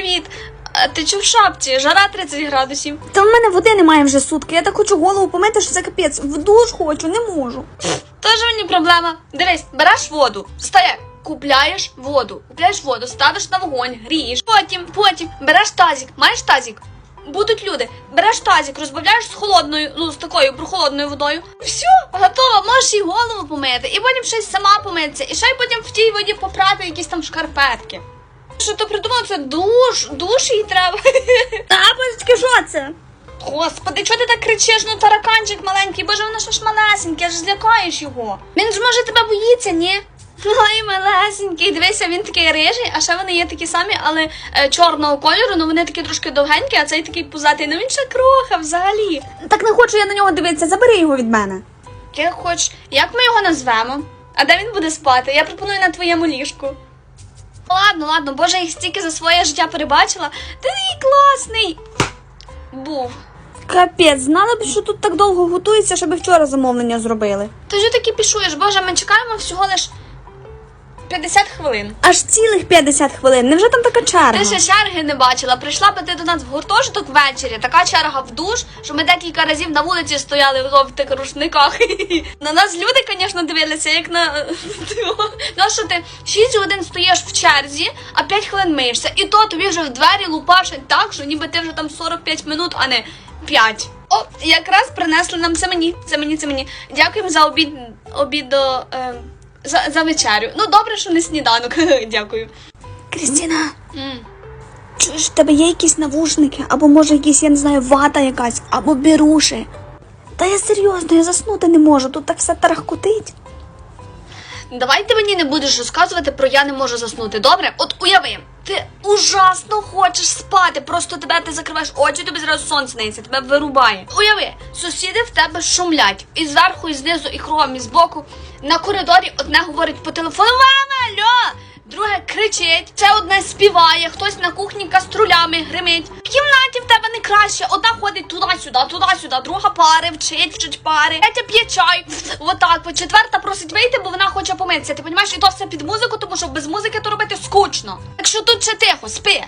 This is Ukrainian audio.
Привіт! А ти чого в шапці? Жара 30 градусів. Та в мене води немає вже сутки. Я так хочу голову помити, що це капець. В душ хочу, не можу. Тоже мені проблема. Дивись, береш воду, встає, купляєш воду, купляєш воду, ставиш на вогонь, грієш. Потім, потім береш тазик, маєш тазик. Будуть люди, береш тазик, розбавляєш з холодною, ну з такою прохолодною водою. Все, готово, можеш і голову помити, і потім щось сама помитися, і ще й потім в тій воді попрати якісь там шкарпетки. Що ти придумав? Це душ, душ їй треба. Та, божечки, що це? Господи, чого ти так кричиш? Ну тараканчик маленький, боже, воно що ж малесеньке, аж злякаєш його. Він ж може тебе боїться, ні? Ой, малесенький, дивися, він такий рижий, а ще вони є такі самі, але е, чорного кольору, ну вони такі трошки довгенькі, а цей такий пузатий. Ну він ще кроха взагалі. Так не хочу я на нього дивитися, забери його від мене. Як хочеш, як ми його назвемо? А де він буде спати? Я пропоную на твоєму ліжку. Ладно, ладно, боже, я їх стільки за своє життя перебачила. Ти такий класний. Був. Капець, знала б, що тут так довго готується, щоб вчора замовлення зробили. Ти ж таки пішуєш, боже, ми чекаємо всього лиш 50 хвилин. Аж цілих 50 хвилин. Невже там така черга? Ти ще черги не бачила. Прийшла би ти до нас в гуртожиток ввечері. Така черга в душ, що ми декілька разів на вулиці стояли в жовтих рушниках. На нас люди, звісно, дивилися, як на Ну, що ти 6 годин стоїш в черзі, а 5 хвилин миєшся. І то тобі вже в двері лупашать так, що ніби ти вже там 45 минут, а не 5. О, якраз принесли нам це мені. Це мені, це мені. Дякуємо за обід обід до. Е, за, за вечерю. Ну, добре, що не сніданок. Дякую. Крістіна, mm. чуєш, в тебе є якісь навушники, або може якісь, я не знаю, вата якась, або біруші. Та я серйозно, я заснути не можу, тут так все тарахкотить. Давай ти мені не будеш розказувати про я не можу заснути. Добре? От уяви, ти ужасно хочеш спати, просто тебе ти закриваєш очі, тобі зразу сонце сниться, тебе вирубає. Уяви, сусіди в тебе шумлять і зверху, і знизу, і кругом, і збоку. На коридорі одне говорить по телефону Мама, алло! Друге кричить, це одне співає, хтось на кухні каструлями гримить. В кімнаті краще. Одна ходить туди-сюди, туди-сюди, друга пари, вчить, вчить пари, третя п'є чай. Отак, от четверта просить вийти, бо вона хоче помитися. Ти розумієш, і то все під музику, тому що без музики то робити скучно. Так що тут ще тихо, спи.